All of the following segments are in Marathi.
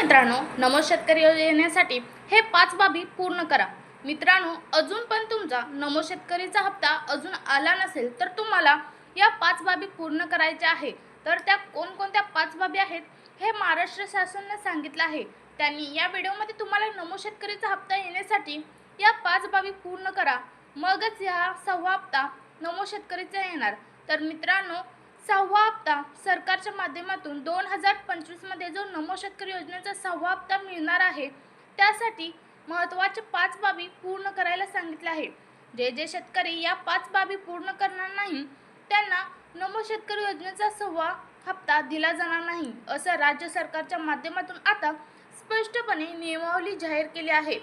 मित्रांनो नमो शेतकरी योजनेसाठी हे पाच बाबी पूर्ण करा. मित्रांनो अजून पण तुमचा नमो शेतकरीचा हप्ता अजून आला नसेल तर तुम्हाला या पाच बाबी पूर्ण करायच्या आहे. तर त्या कोणकोणत्या पाच बाबी आहेत हे महाराष्ट्र शासनाने सांगितलं आहे. त्यांनी या व्हिडिओमध्ये तुम्हाला नमो शेतकरीचा हप्ता येण्यासाठी या पाच बाबी पूर्ण करा. मगच या सहावा हप्ता नमो शेतकरीचा येणार. तर मित्रांनो सहावा हप्ता सरकारच्या माध्यमातून दोन हजार पंचवीसमध्ये जो नमो शेतकरी योजनेचा सहावा हप्ता मिळणार आहे त्यासाठी महत्त्वाचे पाच बाबी पूर्ण करायला सांगितले आहे. जे जे शेतकरी या पाच बाबी पूर्ण करणार नाही त्यांना नमो शेतकरी योजनेचा सहावा हप्ता दिला जाणार नाही असं राज्य सरकारच्या माध्यमातून आता स्पष्टपणे नियमावली जाहीर केली आहे.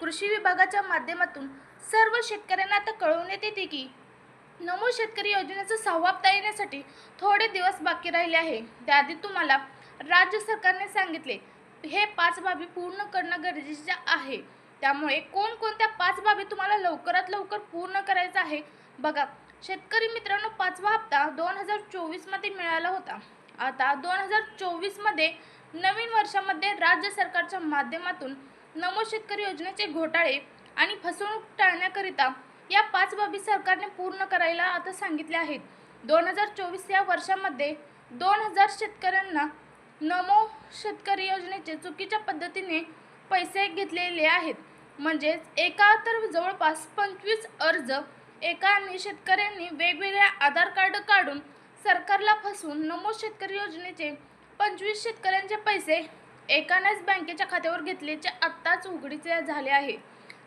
कृषी विभागाच्या माध्यमातून सर्व शेतकऱ्यांना आता कळवण्यात येते की नमो शेतकरी योजनेचा सहावा हप्ता येण्यासाठी थोडे दिवस बाकी राहिले आहे. त्याआधी तुम्हाला राज्य सरकारने सांगितले हे पाच बाबी पूर्ण करणं गरजेचे आहे. त्यामुळे कोणकोणत्या पाच बाबी तुम्हाला लवकरात लवकर पूर्ण करायचं आहे बघा. शेतकरी मित्रांनो पाचवा हप्ता दोन हजार चोवीसमध्ये मिळाला होता. आता दोन हजार चोवीसमध्ये नवीन वर्षामध्ये राज्य सरकारच्या माध्यमातून नमो शेतकरी योजनेचे घोटाळे आणि फसवणूक टाळण्याकरिता या पाच बाबी सरकारने पूर्ण करायला आता सांगितले आहेत. दोन हजार चोवीस या वर्षामध्ये दोन हजार शेतकऱ्यांना नमो शेतकरी योजनेचे चुकीच्या पद्धतीने पैसे घेतलेले आहेत. म्हणजेच एका तर जवळपास पंचवीस अर्ज एका आणि शेतकऱ्यांनी वेगवेगळ्या आधार कार्ड काढून सरकारला फसवून नमो शेतकरी योजनेचे पंचवीस शेतकऱ्यांचे पैसे एकानेच बँकेच्या खात्यावर घेतल्याचे आत्ताच उघडीचे झाले आहे.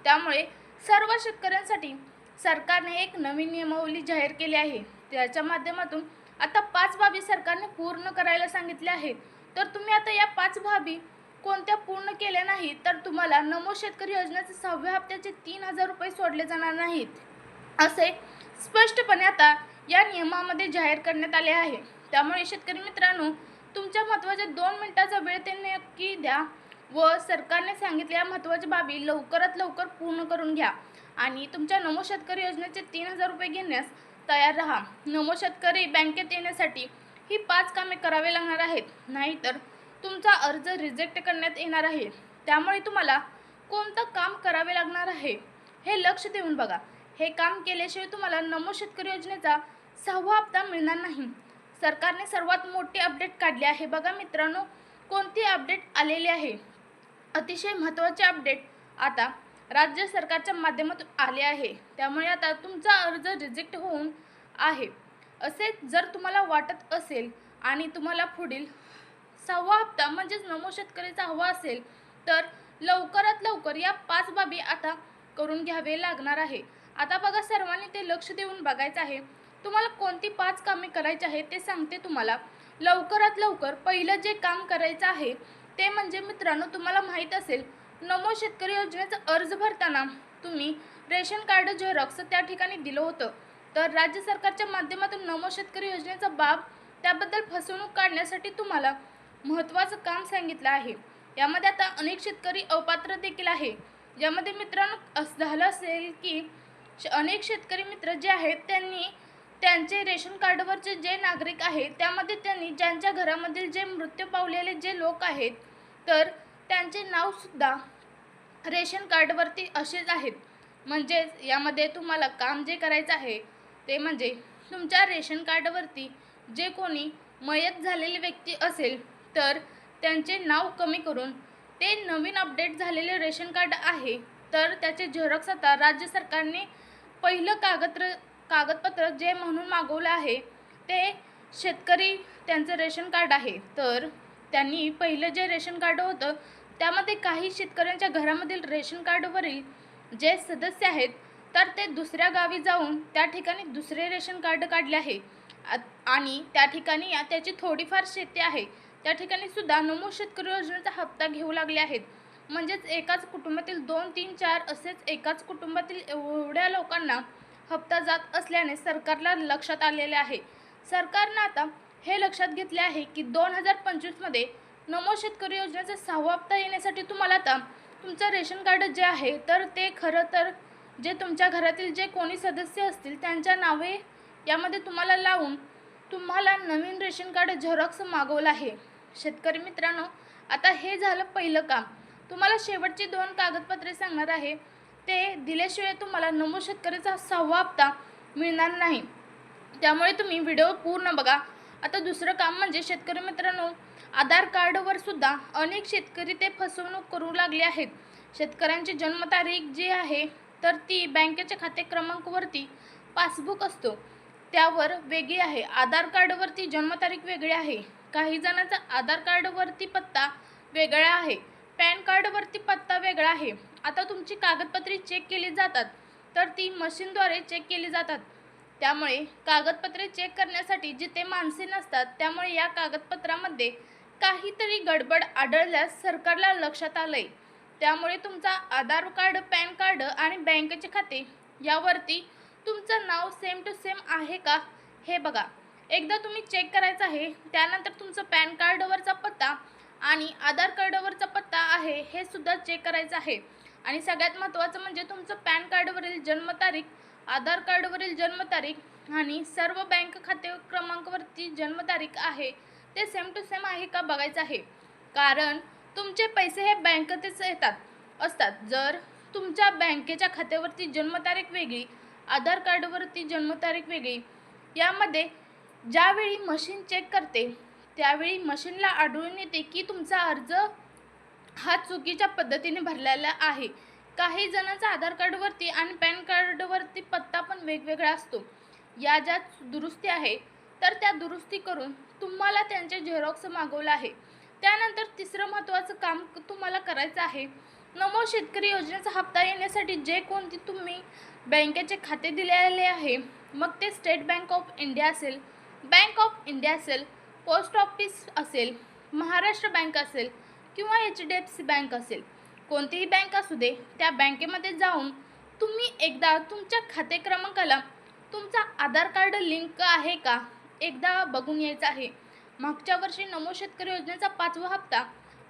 त्यामुळे सर्व शेतकऱ्यांसाठी सरकारने एक नवीन नियमावली जाहीर केली आहे. त्याच्या माध्यमातून आता पाच बाबी सरकारने पूर्ण करायला सांगितले आहेत. तर तुम्ही आता या पाच बाबी कोणत्या पूर्ण केल्या नाही तर तुम्हाला नमो शेतकरी योजनेचे सहाव्या हप्त्याचे तीन हजार रुपये सोडले जाणार नाहीत. असे स्पष्टपणे आता या नियमामध्ये जाहीर करण्यात आले आहे. त्यामुळे शेतकरी मित्रांनो तुमच्या महत्त्वाच्या दोन मिनिटाचा वेळ ते नक्की द्या व सरकारने सांगितलेल्या महत्त्वाच्या बाबी लवकरात लवकर पूर्ण करून घ्या. आणि तुमच्या नमो शेतकरी योजनेचे तीन हजार रुपये घेण्यास तयार राहा. नमो शेतकरी बँकेत येण्यासाठी ही पाच कामे करावे लागणार आहेत. नाहीतर तुमचा अर्ज रिजेक्ट करण्यात येणार आहे. त्यामुळे तुम्हाला कोणतं काम करावे लागणार आहे हे लक्ष देऊन बघा. हे काम केल्याशिवाय तुम्हाला नमो शेतकरी योजनेचा सहावा हप्ता मिळणार नाही. सरकारने सर्वात मोठी अपडेट काढली आहे. बघा मित्रांनो कोणती अपडेट आलेली आहे? अतिशय महत्त्वाचे अपडेट. आता राज्य सरकारच्या माध्यमातून आले आहे. त्यामुळे आता तुमचा अर्ज रिजेक्ट होऊन आहे. असे जर तुम्हाला वाटत असेल आणि तुम्हाला पुढील सहावा हप्ता म्हणजेच नमो शेतकरीचा हवा असेल तर लवकरात लवकर या पाच बाबी आता करून घ्यावे लागणार आहे. आता बघा सर्वांनी ते लक्ष देऊन बघायचं आहे. तुम्हाला कोणती पाच कामे करायची आहे ते सांगते तुम्हाला. लवकरात लवकर पहिलं जे काम करायचं आहे ते म्हणजे मित्रांनो तुम्हाला माहीत असेल नमो शेतकरी योजनेचा अर्ज भरताना तुम्ही रेशन कार्ड झेरॉक्स त्या ठिकाणी दिलं होतं. तर राज्य सरकारच्या माध्यमातून नमो शेतकरी योजनेचा बाब त्याबद्दल फसवणूक काढण्यासाठी तुम्हाला महत्त्वाचं काम सांगितलं आहे. यामध्ये आता अनेक शेतकरी अपात्र देखील आहे. यामध्ये मित्रांनो असं झालं असेल की श- अनेक शेतकरी मित्र जे आहेत त्यांनी त्यांचे रेशन कार्डवरचे जे नागरिक आहेत त्यामध्ये त्यांनी ज्यांच्या घरामधील जे मृत्यू पावलेले जे लोक आहेत तर त्यांचे नावसुद्धा रेशन कार्डवरती असेच आहेत. म्हणजेच यामध्ये तुम्हाला काम जे करायचं आहे ते म्हणजे तुमच्या रेशन कार्डवरती जे कोणी मयत झालेली व्यक्ती असेल तर त्यांचे नाव कमी करून ते नवीन अपडेट झालेले रेशन कार्ड आहे तर त्याचे झेरॉक्स आता राज्य सरकारने पहिलं कागदत्र कागदपत्र जे म्हणून मागवलं आहे ते शेतकरी त्यांचं रेशन कार्ड आहे. तर त्यांनी पहिलं जे रेशन कार्ड होतं त्यामध्ये काही शेतकऱ्यांच्या घरामधील रेशन कार्डवरील जे सदस्य आहेत तर ते दुसऱ्या गावी जाऊन त्या ठिकाणी दुसरे रेशन कार्ड काढले आहे. आणि त्या ठिकाणी या- त्याची थोडीफार शेती आहे. त्या ठिकाणी सुद्धा नमो शेतकरी योजनेचा हप्ता घेऊ लागले आहेत. म्हणजेच एकाच कुटुंबातील दोन तीन चार असेच एकाच कुटुंबातील एवढ्या लोकांना हप्ता जात असल्याने सरकारला लक्षात आलेले आहे. सरकारनं आता हे लक्षात घेतले आहे की दोन हजार पंचवीसमध्ये नमो शेतकरी योजनेचा सहावा हप्ता येण्यासाठी तुम्हाला आता तुमचं रेशन कार्ड जे आहे तर ते खरं तर जे तुमच्या घरातील जे कोणी सदस्य असतील त्यांच्या नावे यामध्ये तुम्हाला लावून तुम्हाला नवीन रेशन कार्ड झेरॉक्स मागवलं आहे. शेतकरी मित्रांनो आता हे झालं पहिलं काम. तुम्हाला शेवटची दोन कागदपत्रे सांगणार आहे. ते दिल्याशिवाय तुम्हाला नमो शेतकरीचा सहावा हप्ता मिळणार नाही. त्यामुळे तुम्ही व्हिडिओ पूर्ण बघा. आता दुसरं काम म्हणजे शेतकरी मित्रांनो आधार कार्डवर सुद्धा अनेक शेतकरी ते फसवणूक करू लागले आहेत. शेतकऱ्यांची जन्मतारीख जी आहे तर ती बँकेच्या खाते क्रमांकवरती पासबुक असतो. त्यावर वेगळी आहे. आधार कार्डवरती जन्मतारीख वेगळी आहे. काही जणांचा आधार कार्डवरती पत्ता वेगळा आहे. पॅन कार्डवरती पत्ता वेगळा आहे. आता तुमची कागदपत्रे चेक केली जातात तर ती मशीनद्वारे चेक केली जातात. त्यामुळे कागदपत्रे चेक करण्यासाठी जिथे माणसे नसतात त्यामुळे या कागदपत्रामध्ये काहीतरी गडबड आढळल्यास सरकारला लक्षात आलंय. त्यामुळे तुमचा आधार कार्ड पॅन कार्ड आणि बँकेचे खाते यावरती तुमचं नाव सेम टू सेम आहे का? हे बघा. एकदा तुम्ही चेक करायचं आहे त्यानंतर तुमचं पॅन कार्डवरचा पत्ता आणि आधार कार्डवरचा पत्ता आहे हे सुद्धा चेक करायचं आहे. आणि सगळ्यात महत्त्वाचं म्हणजे तुमचं पॅन कार्डवरील जन्मतारीख आधार कार्डवरील जन्मतारीख आणि सर्व बँक खाते क्रमांकवरती जन्मतारीख आहे. ते सेम टू सेम आहे का बघायचं आहे? कारण तुमचे पैसे हे बँकेतच येतात असतात. जर तुमच्या बँकेच्या खात्यावरती जन्मतारीख वेगळी आधार कार्डवरती जन्मतारीख वेगळी यामध्ये ज्यावेळी मशीन चेक करते त्यावेळी मशीनला आढळून येते की तुमचा अर्ज हा चुकीच्या पद्धतीने भरलेला आहे. काही जणांचा आधार कार्डवरती आणि पॅन कार्डवरती पत्ता पण वेगवेगळा असतो. या ज्या दुरुस्ती आहे तर त्या दुरुस्ती करून तुम्हाला त्यांचे झेरॉक्स मागवलं आहे. त्यानंतर तिसरं महत्त्वाचं काम तुम्हाला करायचं आहे. नमो शेतकरी योजनेचा हप्ता येण्यासाठी जे कोणती तुम्ही बँकेचे खाते दिलेले आहे मग ते स्टेट बँक ऑफ इंडिया असेल बँक ऑफ इंडिया असेल पोस्ट ऑफिस असेल महाराष्ट्र बँक असेल किंवा H D F C bank असेल. कोणतीही बँक असू दे त्या बँकेमध्ये जाऊन तुम्ही एकदा तुमच्या खाते क्रमांकाला तुमचा आधार कार्ड लिंक आहे का? एकदा बघून यायचं आहे. मागच्या वर्षी नमो शेतकरी योजनेचा पाचवा हप्ता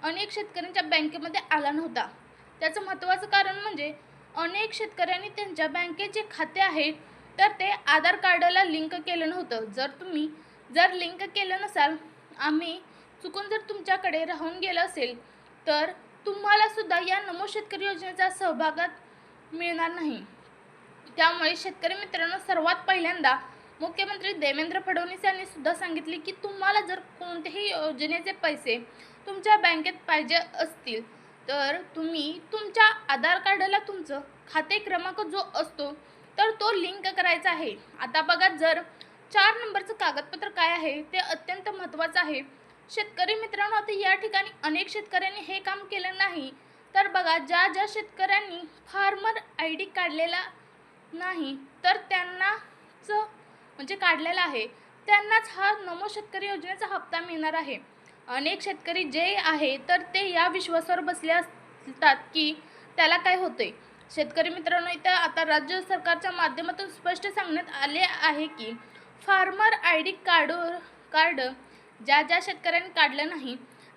अनेक शेतकऱ्यांच्या बँकेमध्ये आला नव्हता. त्याचं महत्त्वाचं कारण म्हणजे अनेक शेतकऱ्यांनी त्यांच्या बँकेचे खाते आहे तर ते आधार कार्डाला लिंक केलं नव्हतं. जर तुम्ही जर लिंक केलं नसाल आम्ही चुकून जर तुमच्याकडे राहून गेलं असेल तर तुम्हालासुद्धा या नमो शेतकरी योजनेचा सहभागात मिळणार नाही. त्यामुळे शेतकरी मित्रांनो सर्वात पहिल्यांदा मुख्यमंत्री देवेंद्र फडणवीस यांनी सुद्धा सांगितले की तुम्हाला जर कोणत्याही योजनेचे पैसे तुमच्या बँकेत पाहिजे असतील तर तुम्ही तुमच्या आधार कार्डाला तुमचं खाते क्रमांक जो असतो तर तो लिंक करायचा आहे. आता बघा जर चार नंबरचं कागदपत्र काय आहे ते अत्यंत महत्त्वाचं आहे. शेतकरी मित्रांनो आता या ठिकाणी अनेक शेतकऱ्यांनी हे काम केलं नाही. तर बघा ज्या ज्या शेतकऱ्यांनी फार्मर आय डी काढलेला नाही तर त्यांनाच म्हणजे काढलेला आहे. त्यांनाच हा नमो शेतकरी योजनेचा हप्ता मिळणार आहे. अनेक शेतकरी जे आहे तर ते या विश्वासावर बसले असतात की त्याला काय होते शेतकरी मित्रांनो इथं आता राज्य सरकारच्या माध्यमातून स्पष्ट सांगण्यात आले आहे की farmer I D card card ज्या ज्या शेतकऱ्यांनी काढलं नाही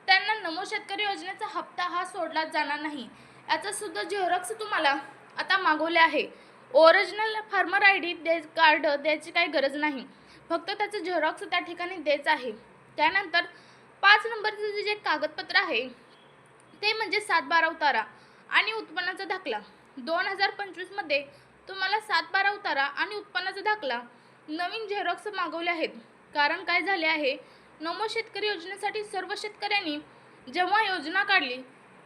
त्यांना नमो शेतकरी योजनेचा हप्ता हा सोडला जाणार नाही. याचा सुद्धा झेरॉक्स तुम्हाला आता मागवले आहे. ओरिजिनल फार्मर आय डी दे कार्ड द्यायची काही गरज नाही. फक्त त्याचं झेरॉक्स त्या ठिकाणी द्यायचं आहे. त्यानंतर पाच नंबरचं जे- जे कागदपत्र आहे ते म्हणजे सात बारा उतारा आणि उत्पन्नाचा दाखला. दोन हजार पंचवीसमध्ये तुम्हाला सात बारा उतारा आणि उत्पन्नाचा दाखला नवीन झेरॉक्स मागवले आहेत. कारण काय झाले आहे नमो शेतकरी योजनेसाठी सर्व शेतकऱ्यांनी जेव्हा योजना काढली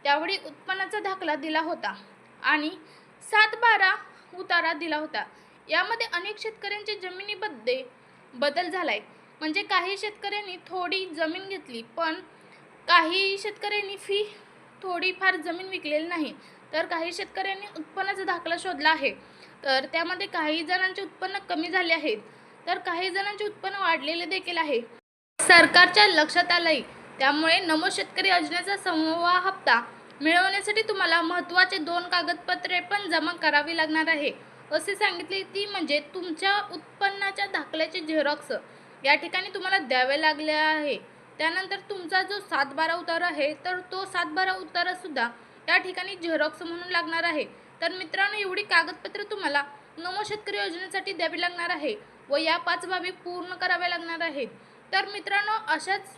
त्यावेळी उत्पन्नाचा दाखला दिला होता. आणि सात बारा उतारा दिला होता. यामध्ये अनेक शेतकऱ्यांच्या जमिनीमध्ये बदल झालाय. म्हणजे काही शेतकऱ्यांनी थोडी जमीन घेतली पण काही शेतकऱ्यांनी फी थोडीफार जमीन विकलेली नाही. तर काही शेतकऱ्यांनी उत्पन्नाचा दाखला शोधला आहे. तर त्यामध्ये काही जणांचे उत्पन्न कमी झाले आहेत. तर काही जणांचे उत्पन्न वाढलेले देखील आहे. सरकारच्या लक्षात आलंय. त्यामुळे नमो शेतकरी योजनेचा समूह हप्ता मिळवण्यासाठी तुम्हाला महत्त्वाचे दोन कागदपत्रे पण जमा करावी लागणार आहे. असे सांगितले ती म्हणजे तुमच्या उत्पन्नाच्या दाखल्याचे झेरॉक्स. या ठिकाणी तुम्हाला द्यावे लागले आहे. त्यानंतर तुमचा जो सातबारा उतार उतारा आहे तर तो सातबारा उतारासुद्धा या ठिकाणी झेरॉक्स म्हणून लागणार आहे. तर मित्रांनो एवढी कागदपत्रे तुम्हाला नमो शेतकरी योजनेसाठी द्यावी लागणार आहे व या पाच बाबी पूर्ण कराव्या लागणार आहेत. तर मित्रांनो अशाच